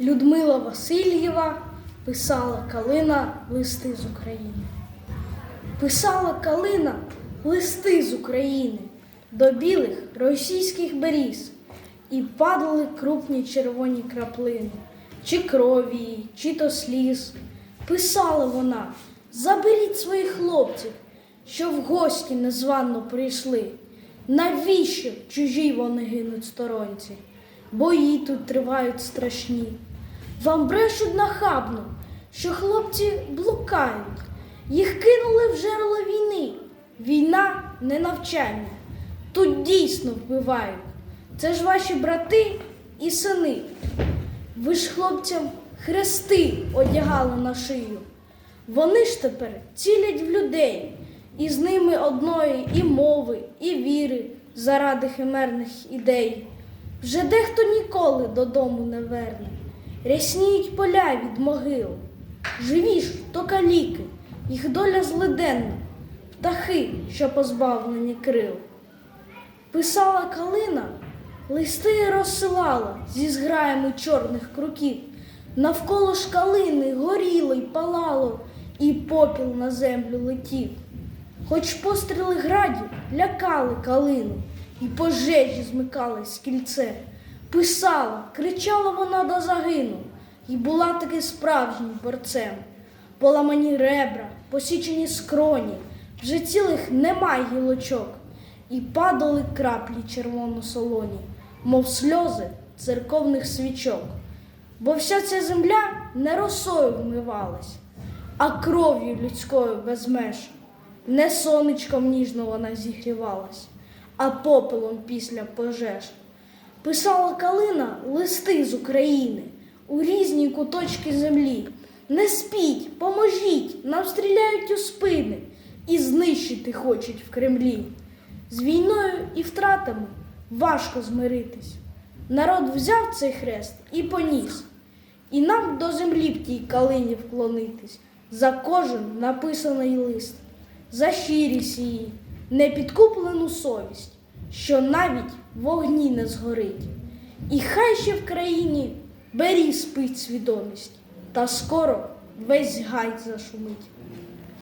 Людмила Васильєва писала Калина листи з України. Писала Калина листи з України до білих російських беріз, і падали крупні червоні краплини, чи крові, чи то сліз. Писала вона: заберіть своїх хлопців, що в гості незвано прийшли. Навіщо чужі вони гинуть сторонці? Бої тут тривають страшні. Вам брешуть нахабно, що хлопці блукають. Їх кинули в жерло війни. Війна не навчання. Тут дійсно вбивають. Це ж ваші брати і сини. Ви ж хлопцям хрести одягали на шию. Вони ж тепер цілять в людей, і з ними одної і мови, і віри заради химерних ідей. Вже дехто ніколи додому не верне, рясніють поля від могил. Живі ж то каліки, їх доля злиденна, птахи, що позбавлені крил. Писала калина, листи розсилала зі зграями чорних круків. Навколо ж калини горіло й палало, і попіл на землю летів. Хоч постріли градів лякали калину, і пожежі змикали з кільце. Писала, кричала вона до загину, і була таки справжнім борцем. Поламані ребра, посічені скроні, вже цілих немає гілочок, і падали краплі червоно-солоні, мов сльози церковних свічок. Бо вся ця земля не росою вмивалась, а кров'ю людською без меж. Не сонечком ніжно вона зігрівалась, а попелом після пожеж. Писала калина листи з України у різні куточки землі. Не спіть, поможіть, нам стріляють у спини і знищити хочуть в Кремлі. З війною і втратами важко змиритись. Народ взяв цей хрест і поніс. І нам до землі в тій калині вклонитись за кожен написаний лист, за щирість її, непідкуплену совість, що навіть вогні не згорить. І хай ще в країні бері спить свідомість, та скоро весь гай зашумить.